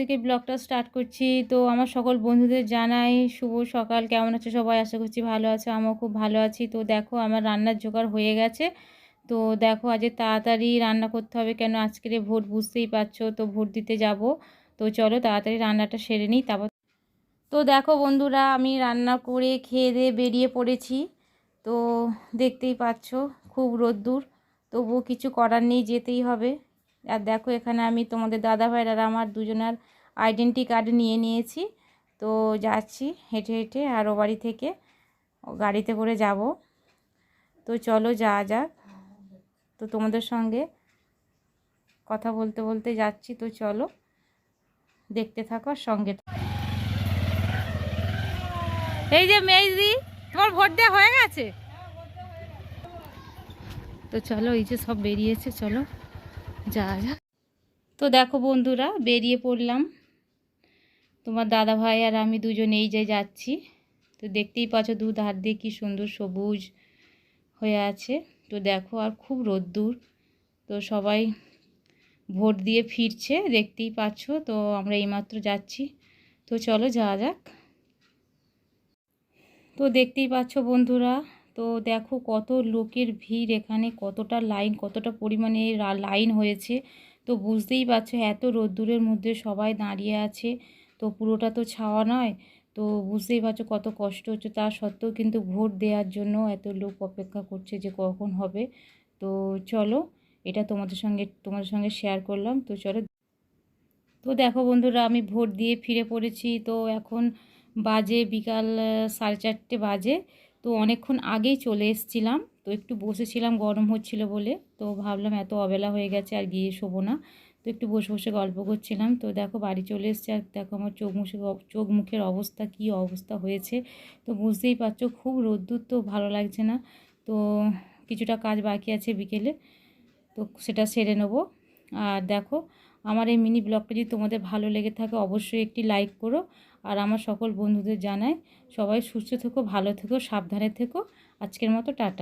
থেকে ব্লগটা স্টার্ট করছি। তো আমার সকল বন্ধুদের জানাই, শুভ সকাল। কেমন আছে সবাই? আশা করছি ভালো আছে, আমিও খুব ভালো আছি। তো দেখো, আমার রান্নার জোগাড় হয়ে গেছে। তো দেখো, আজ তাড়াতাড়ি রান্না করতে হবে কেন? আজকের ভোট বুঝতেই পারছ, তো ভোট দিতে যাব। তো চলো, তাড়াতাড়ি রান্নাটা সেরে নিই, তারপর তো দেখো বন্ধুরা, আমি রান্না করে খেয়ে দিয়ে বেরিয়ে পড়েছি। তো দেখতেই পাচ্ছ, খুব রোদ্দুর। তবুও কিছু করার নেই, যেতেই হবে। আর দেখো এখানে আমি তোমাদের দাদা ভাইয়ের আর আমার দুজনের আইডেন্টি কার্ড নিয়ে নিয়েছি। তো যাচ্ছি হেঁটে হেঁটে আর ও বাড়ি থেকে গাড়িতে করে যাব। তো চলো যাওয়া যাক। তো তোমাদের সঙ্গে কথা বলতে বলতে যাচ্ছি। তো চলো দেখতে থাকো সঙ্গে। এই যে মেজদি, তোমার ভোট দেওয়া হয়ে গেছে? তো চলো, এই যে সব বেরিয়েছে, চলো। যা যা। তো দেখো বন্ধুরা, বেরিয়ে পড়লাম। তোমার দাদা ভাই আর আমি দুজনে এই যে যাচ্ছি। তো দেখতেই পাচ্ছ দু ধার দিয়ে কী সুন্দর সবুজ হয়ে আছে। তো দেখো আর খুব রোদ্দুর। তো সবাই ভোট দিয়ে ফিরছে, দেখতেই পাচ্ছ। তো আমরা এইমাত্র যাচ্ছি। তো চলো যাওয়া যাক। তো দেখতেই পাচ্ছ বন্ধুরা তো দেখো কত লোকের ভিড় এখানে, কতটা লাইন, কতটা পরিমাণে লাইন হয়েছে। তো বুঝতেই পারছ এত রোদ্দুরের মধ্যে সবাই দাঁড়িয়ে আছে। তো পুরোটা তো ছাওয়া নয়। তো বুঝতেই পারছ কত কষ্ট হচ্ছে। তা সত্ত্বেও কিন্তু ভোট দেওয়ার জন্য এত লোক অপেক্ষা করছে যে কখন হবে। তো চলো, এটা তোমাদের সঙ্গে তোমাদের সঙ্গে শেয়ার করলাম। তো চলো। তো দেখো বন্ধুরা, আমি ভোট দিয়ে ফিরে পড়েছি। তো এখন বাজে বিকাল, সাড়ে চারটে বাজে। তো অনেকক্ষণ আগেই চলে এসেছিলাম। তো একটু বসেছিলাম, গরম হচ্ছিল বলে। তো ভাবলাম এত অবেলা হয়ে গেছে, আর গিয়ে শোবো না। তো একটু বসে বসে গল্প করছিলাম। তো দেখো, বাড়ি চলে এসেছে। আর দেখো, আমার চোখ মুখে চোখ মুখের অবস্থা, কী অবস্থা হয়েছে? তো বুঝতেই পারছ, খুব রোদ্দুর তো, ভালো লাগছে না। তো কিছুটা কাজ বাকি আছে বিকেলে। তো সেটা সেরে নেব। আর দেখো, আমার এই মিনি ব্লগটা যদি তোমাদের ভালো লেগে থাকে, অবশ্যই একটি লাইক করো। আর আমার সকল বন্ধুদের জানাই, সবাই সুস্থ থেকো, ভালো থেকো, সাবধানে থেকো। আজকের মতো টাটা।